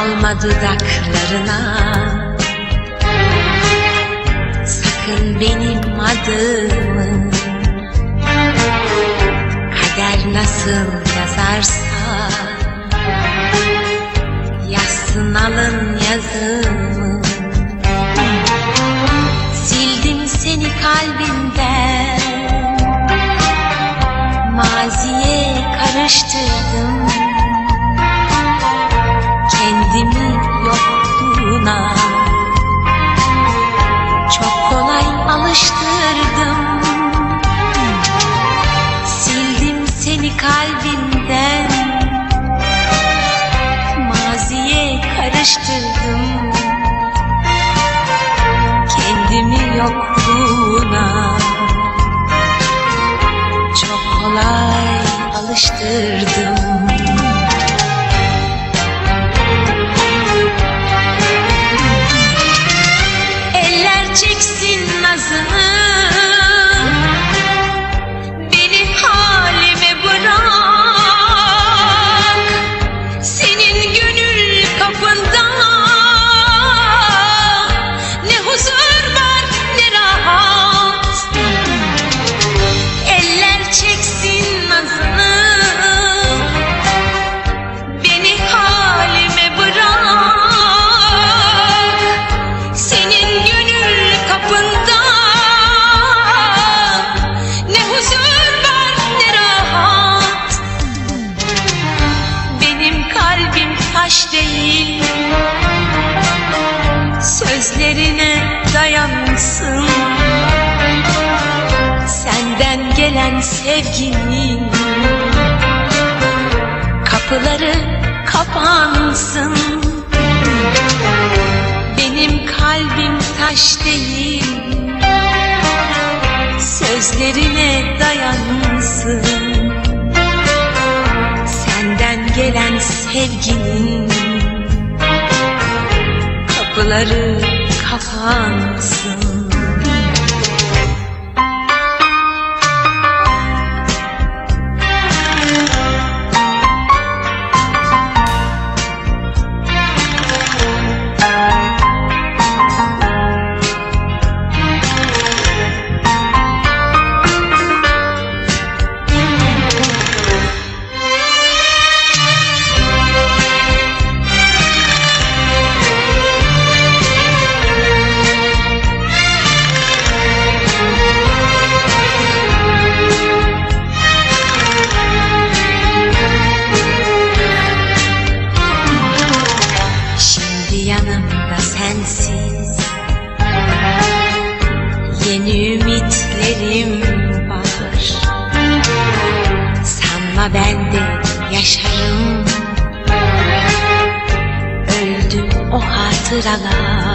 Alma dudaklarına. Sakın benim adımı Kader nasıl yazarsa Yazsın alın yazımı. Sildim seni kalbimden seni kalbimden. Maziye karıştırdım. Kendimi yokluğuna. Çok kolay alıştırdım Sözlerine dayansın. Senden gelen sevginin Kapıları kapansın. Benim kalbim taş değil Sözlerine dayansın. Senden gelen sevginin Kapıları kapansın Yeni ümitlerim var. Sanma ben de yaşarım. Öldü o hatıralar